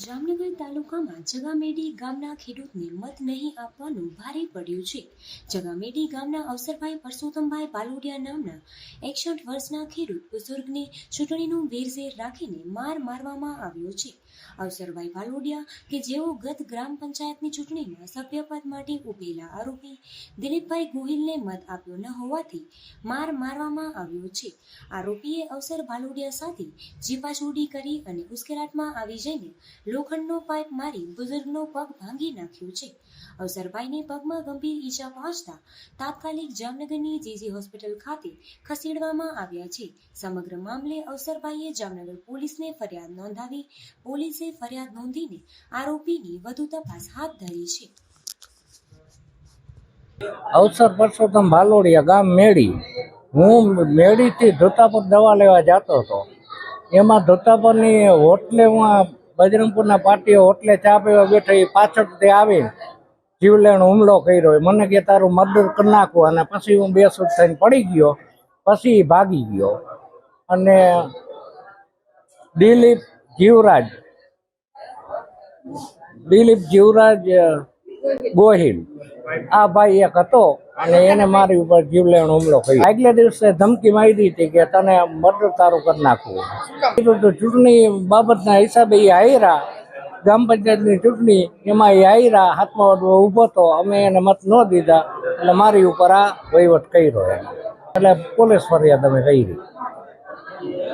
જામનગર તાલુકામાં જગામેડી ગામના ખેડૂતને મત નહીં આપવાનું ભારે પડ્યું છે. જગામેડી ગામના અવસરભાઈ પરસોત્તમભાઈ બાલોડિયા નામના એકસઠ વર્ષના ખેડૂત બુઝુર્ગને ચૂંટણીનું વેરઝેર રાખીને માર મારવામાં આવ્યો છે. અવસરભાઈ બાલોડિયા કે જેઓ ગત ગ્રામ પંચાયતની ચૂંટણીમાં સભ્યપદ માટે ઉભેલા આરોપી દિલીપભાઈ ગોહિલને મત આપ્યો ન હોવાથી માર મારવામાં આવ્યો છે. આરોપીએ અવસર બાલોડિયા સાથે જીપાછોડી કરી અને ઉશ્કેરાટમાં આવી જઈને લોખંડનો પાઇપ મારી બુઝુર્ગનો પગ ભાંગી નાખ્યો છે. અવસરભાઈને પગમાં ગંભીર ઈજા પહોંચતા તાત્કાલિક જામનગરની જેજી હોસ્પિટલ ખાતે ખસેડવામાં આવ્યા છે. સમગ્ર મામલે અવસરભાઈએ જામનગર પોલીસને ફરિયાદ નોંધાવી, પોલીસે ફરિયાદ નોંધીને આરોપીની વધુ તપાસ હાથ ધરી છે. અવસર પરસોત્તમ ભાલોડિયા ગામ મેડી હું મેડીથી ધોતાપુર દવા લેવા જતો હતો. એમાં ધોતાપુરની હોટલેમાં બજરંગપુરના પાર્ટીઓ હોટલે ચા પીવા બેઠા એ પાછળથી આવી જીવલેણ હુમલો કર્યો. મને કે તારું મર્ડર કરી નાખું. અને પછી હું બેસું થઈને પડી ગયો, પછી ભાગી ગયો. અને દિલીપ જીવરાજ દિલીપ જીવરાજ ગોહિલ. આ ભાઈ એક હતો અને એને મારી ઉપર જીવલેણ હુમલો કર્યો. આગલે દિવસે ધમકી મારી હતી કે તને મર્ડર તારું કરી નાખવું ચૂંટણી બાબતના હિસાબે એ હાયરા ગ્રામ પંચાયતની ચૂંટણી, એમાં એ હાયરા હાથમાં ઊભો હતો. અમે એને મત ન દીધા. એટલે મારી ઉપર આ વહીવટ કર્યો એટલે પોલીસ ફરિયાદ અમે કરી.